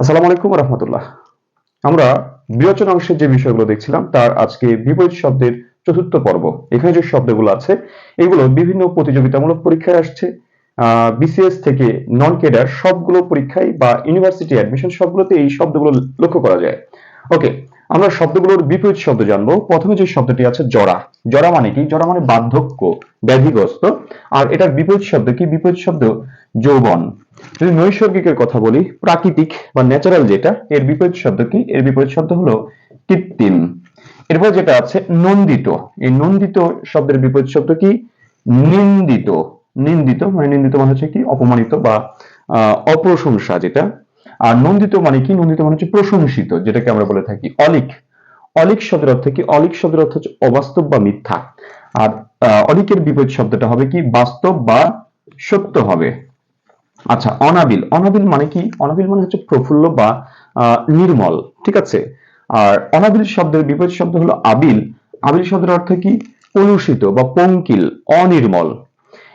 আসসালামু আলাইকুম রহমতুল্লাহ। আমরা বিরোচন অংশের যে বিষয়গুলো দেখছিলাম, তার আজকে বিপরীত শব্দের চতুর্থ পর্ব। এখানে যে শব্দগুলো আছে, এগুলো বিভিন্ন প্রতিযোগিতামূলক পরীক্ষায় আসছে। বিসিএস থেকে নন কেডার সবগুলো পরীক্ষায় বা ইউনিভার্সিটি অ্যাডমিশন সবগুলোতে এই শব্দগুলো লক্ষ্য করা যায়। ওকে আমরা শব্দগুলোর বিপরীত শব্দ জানব। প্রথমে যে শব্দটি আছে, জরা। জরা মানে কি? জরা মানে বার্ধক্য, ব্যাধিগ্রস্ত। আর এটার বিপরীত শব্দ কি? বিপরীত শব্দ যৌবন। যদি নৈসর্গিকের কথা বলি, প্রাকৃতিক বা ন্যাচারাল যেটা, এর বিপরীত শব্দ কি? এর বিপরীত শব্দ হলো কৃত্রিম। এরপর যেটা আছে, নন্দিত। এই নন্দিত শব্দের বিপরীত শব্দ কি? নিন্দিত। নিন্দিত মানে নিন্দিত মানে হচ্ছে কি? অপমানিত বা অপ্রশংসা যেটা। আর নন্দিত মানে কি? নন্দিত মানে হচ্ছে প্রশংসিত, যেটাকে আমরা বলে থাকি অলিক। অলিক শব্দের অর্থ কি? অলিক শব্দের অর্থ হচ্ছে অবাস্তব বা মিথ্যা। আর অলিকের বিপরীত শব্দটা হবে কি? বাস্তব বা সত্য হবে। আচ্ছা অনাবিল। অনাবিল মানে কি? অনাবিল মানে হচ্ছে প্রফুল্ল বা নির্মল, ঠিক আছে? আর অনাবিল শব্দের বিপরীত শব্দ হলো আবিল। আবিল শব্দের অর্থ কি? কলুষিত বা পঙ্কিল, অনির্মল।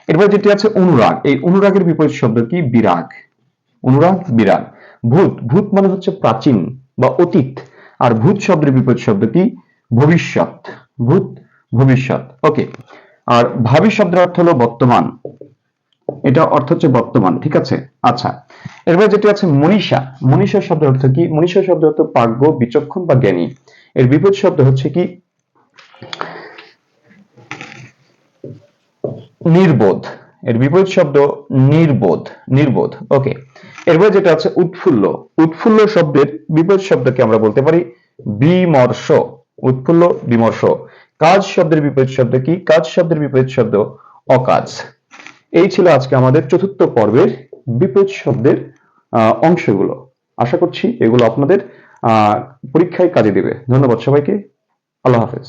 এরপর যেটি আছে অনুরাগ। এই অনুরাগের বিপরীত শব্দ কি? বিরাগ। অনুরাগ, বিরাগ। ভূত। ভূত মানে হচ্ছে প্রাচীন বা অতীত। আর ভূত শব্দের বিপরীত শব্দ কি? ভবিষ্যৎ। ভূত, ভবিষ্যৎ। ওকে। আর ভাবি শব্দের অর্থ হলো বর্তমান। এটা অর্থ হচ্ছে বর্তমান, ঠিক আছে? আচ্ছা এরপর যেটি আছে মনীষা। মনীষা শব্দের অর্থ কি? মনীষা শব্দের অর্থ প্রাজ্ঞ বিচক্ষণ বা জ্ঞানী। এর বিপরীত শব্দ হচ্ছে কি? নির্বোধ। এর বিপরীত শব্দ নির্বোধ নির্বোধ। ওকে এরপর যেটা আছে উৎফুল্ল। উৎফুল্ল শব্দের বিপরীত শব্দকে আমরা বলতে পারি বিমর্ষ। উৎফুল্ল, বিমর্ষ। কাজ শব্দের বিপরীত শব্দ কি? কাজ শব্দের বিপরীত শব্দ অকাজ। এই ছিল আজকে আমাদের চতুর্থ পর্বের বিপরীত শব্দের অংশগুলো। আশা করছি এগুলো আপনাদের পরীক্ষায় কাজে দেবে। ধন্যবাদ সবাইকে। আল্লাহ হাফেজ।